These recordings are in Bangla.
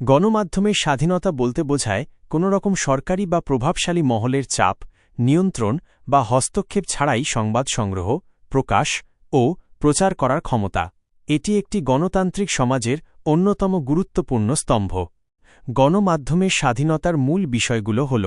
গণমাধ্যমের স্বাধীনতা বলতে বোঝায় কোনো রকম সরকারি বা প্রভাবশালী মহলের চাপ, নিয়ন্ত্রণ বা হস্তক্ষেপ ছাড়াই সংবাদ সংগ্রহ, প্রকাশ ও প্রচার করার ক্ষমতা। এটি একটি গণতান্ত্রিক সমাজের অন্যতম গুরুত্বপূর্ণ স্তম্ভ। গণমাধ্যমের স্বাধীনতার মূল বিষয়গুলো হল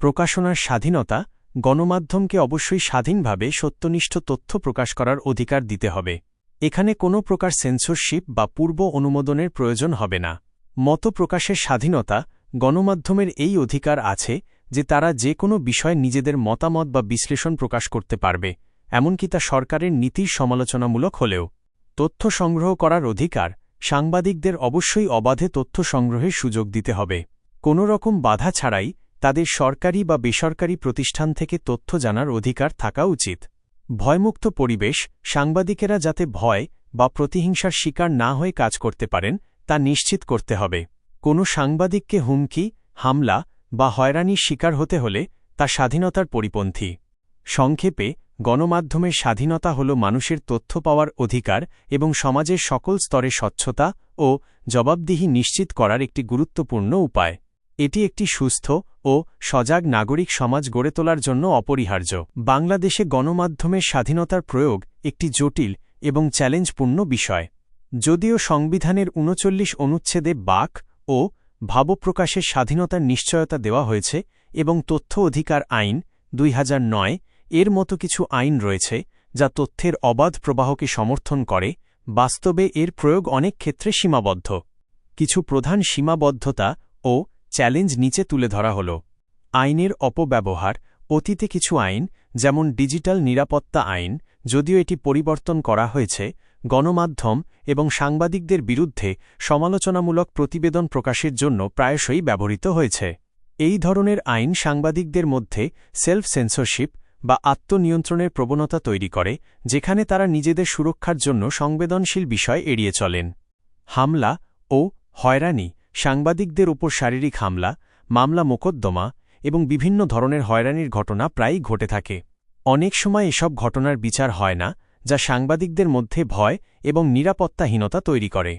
প্রকাশনার স্বাধীনতা, গণমাধ্যমকে অবশ্যই স্বাধীনভাবে সত্যনিষ্ঠ তথ্য প্রকাশ করার অধিকার দিতে হবে। এখানে কোনো প্রকার সেন্সরশিপ বা পূর্ব অনুমোদনের প্রয়োজন হবে না। মত প্রকাশের স্বাধীনতা গণমাধ্যমের এই অধিকার আছে যে তারা যে কোনো বিষয়ে নিজেদের মতামত বা বিশ্লেষণ প্রকাশ করতে পারবে, এমনকি তা সরকারের নীতির সমালোচনামূলক হলেও। তথ্য সংগ্রহ করার অধিকার সাংবাদিকদের অবশ্যই অবাধে তথ্য সংগ্রহের সুযোগ দিতে হবে। কোনো রকম বাধা ছাড়াই তাদের সরকারি বা বেসরকারি প্রতিষ্ঠান থেকে তথ্য জানার অধিকার থাকা উচিত। ভয়মুক্ত পরিবেশ, সাংবাদিকেরা যাতে ভয় বা প্রতিহিংসার শিকার না হয়ে কাজ করতে পারেন তা নিশ্চিত করতে হবে। কোনো সাংবাদিককে হুমকি, হামলা বা হয়রানির শিকার হতে হলে তা স্বাধীনতার পরিপন্থী। সংক্ষেপে, গণমাধ্যমের স্বাধীনতা হল মানুষের তথ্য পাওয়ার অধিকার এবং সমাজের সকল স্তরে স্বচ্ছতা ও জবাবদিহি নিশ্চিত করার একটি গুরুত্বপূর্ণ উপায়। এটি একটি সুস্থ ও সজাগ নাগরিক সমাজ গড়ে তোলার জন্য অপরিহার্য। বাংলাদেশে গণমাধ্যমের স্বাধীনতার প্রয়োগ একটি জটিল এবং চ্যালেঞ্জপূর্ণ বিষয়। যদিও সংবিধানের উনচল্লিশ অনুচ্ছেদে বাক ও ভাবপ্রকাশের স্বাধীনতার নিশ্চয়তা দেওয়া হয়েছে এবং তথ্য অধিকার আইন দুই হাজার নয় এর মতো কিছু আইন রয়েছে যা তথ্যের অবাধ প্রবাহকে সমর্থন করে, বাস্তবে এর প্রয়োগ অনেক ক্ষেত্রে সীমাবদ্ধ। কিছু প্রধান সীমাবদ্ধতা ও চ্যালেঞ্জ নিচে তুলে ধরা হল। আইনের অপব্যবহার, অতীতে কিছু আইন, যেমন ডিজিটাল নিরাপত্তা আইন, যদিও এটি পরিবর্তন করা হয়েছে গণমাধ্যম এবং সাংবাদিকদের বিরুদ্ধে সমালোচনামূলক প্রতিবেদন প্রকাশের জন্য প্রায়শই ব্যবহৃত হয়েছে। এই ধরনের আইন সাংবাদিকদের মধ্যে সেলফ সেন্সরশিপ বা আত্মনিয়ন্ত্রণের প্রবণতা তৈরি করে, যেখানে তারা নিজেদের সুরক্ষার জন্য সংবেদনশীল বিষয় এড়িয়ে চলেন। হামলা ও হয়রানি, সাংবাদিকদের উপর শারীরিক হামলা, মামলা মোকদ্দমা এবং বিভিন্ন ধরনের হয়রানির ঘটনা প্রায়ই ঘটে থাকে। অনেক সময় এসব ঘটনার বিচার হয় না যা সাংবাদিকদের মধ্যে ভয় এবং নিরাপত্তাহীনতা তৈরি করে।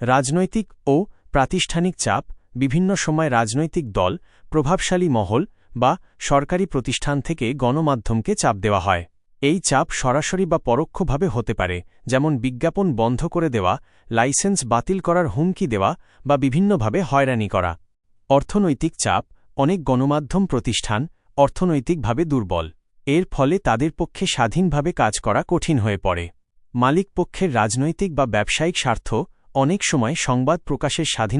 রাজনৈতিক ও প্রাতিষ্ঠানিক চাপ, বিভিন্ন সময় রাজনৈতিক দল, প্রভাবশালী মহল বা সরকারি প্রতিষ্ঠান থেকে গণমাধ্যমকে চাপ দেওয়া হয়। এই চাপ সরাসরি বা পরোক্ষভাবে হতে পারে, যেমন বিজ্ঞাপন বন্ধ করে দেওয়া, লাইসেন্স বাতিল করার হুমকি দেওয়া বা বিভিন্নভাবে হয়রানি করা। অর্থনৈতিক চাপ, অনেক গণমাধ্যম প্রতিষ্ঠান অর্থনৈতিকভাবে দুর্বল। এর ফলে তাদের পক্ষে স্বাধীনভাবে কাজ করা কঠিন হয়ে পড়ে। মালিক পক্ষের রাজনৈতিক বা ব্যবসায়িক স্বার্থ অনেক সময় সংবাদ প্রকাশের স্বাধীন